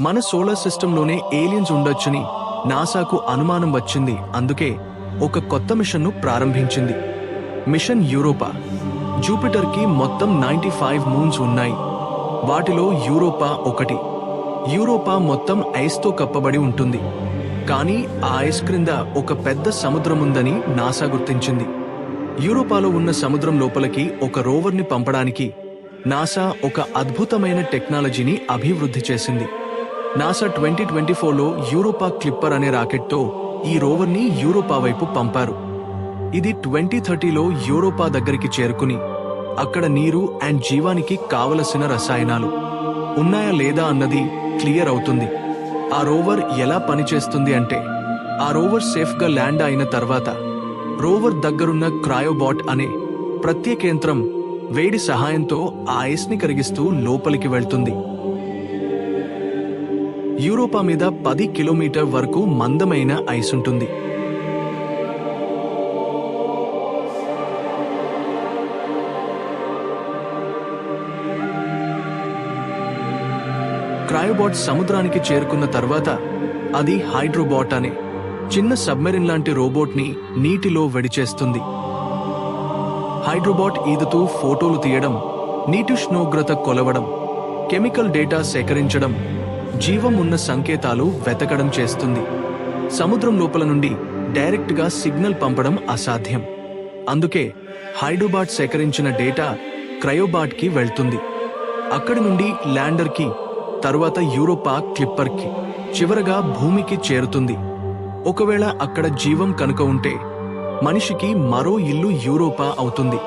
మన solar సిస్టంలోనే aliens ఉండొచ్చని నాసాకు అనుమానం వచ్చింది. అందుకే ఒక కొత్త మిషన్ను ప్రారంభించింది. Machine Europa. జూపిటర్కి మొత్తం నైంటీ ఫైవ్ మూన్స్ ఉన్నాయి. వాటిలో యూరోపా ఒకటి. యూరోపా మొత్తం ఐస్తో కప్పబడి ఉంటుంది. కానీ ఆ ఐస్ క్రింద ఒక పెద్ద సముద్రం ఉందని నాసా గుర్తించింది. యూరోపాలో ఉన్న సముద్రం లోపలికి ఒక రోవర్ని పంపడానికి నాసా ఒక అద్భుతమైన టెక్నాలజీని అభివృద్ధి చేసింది. నాసా ట్వంటీ ట్వంటీ ఫోర్లో యూరోపా క్లిప్పర్ అనే రాకెట్తో ఈ రోవర్ని యూరోపా వైపు పంపారు. ఇది ట్వంటీ థర్టీలో యూరోపా దగ్గరికి చేరుకుని అక్కడ నీరు అండ్ జీవానికి కావలసిన రసాయనాలు ఉన్నాయా లేదా అన్నది క్లియర్ అవుతుంది. ఆ రోవర్ ఎలా పనిచేస్తుంది అంటే ఆ రోవర్ సేఫ్గా ల్యాండ్ అయిన తర్వాత రోవర్ దగ్గరున్న క్రాయోబాట్ అనే ప్రత్యేక యంత్రం వేడి సహాయంతో ఆ ఐస్ని కరిగిస్తూ లోపలికి వెళ్తుంది. యూరోపా మీద పది కిలోమీటర్ వరకు మందమైన ఐస్ ఉంటుంది క్రయోబాట్ సముద్రానికి చేరుకున్న తర్వాత అది హైడ్రోబాట్ అనే చిన్న సబ్మెరిన్ లాంటి రోబోట్ని నీటిలో వెడిచేస్తుంది. హైడ్రోబాట్ ఈదుతూ ఫోటోలు తీయడం నీటి ఉష్ణోగ్రత కొలవడం కెమికల్ డేటా సేకరించడం జీవం ఉన్న సంకేతాలు వెతకడం చేస్తుంది. సముద్రం లోపల నుండి డైరెక్ట్గా సిగ్నల్ పంపడం అసాధ్యం. అందుకే హైడ్రోబాట్ సేకరించిన డేటా క్రయోబాట్కి వెళ్తుంది. అక్కడి నుండి ల్యాండర్కి తరువాత యూరోపా క్లిప్పర్కి చివరగా భూమికి చేరుతుంది. ఒకవేళ అక్కడ జీవం కనుక ఉంటే మనిషికి మరో ఇల్లు యూరోపా అవుతుంది.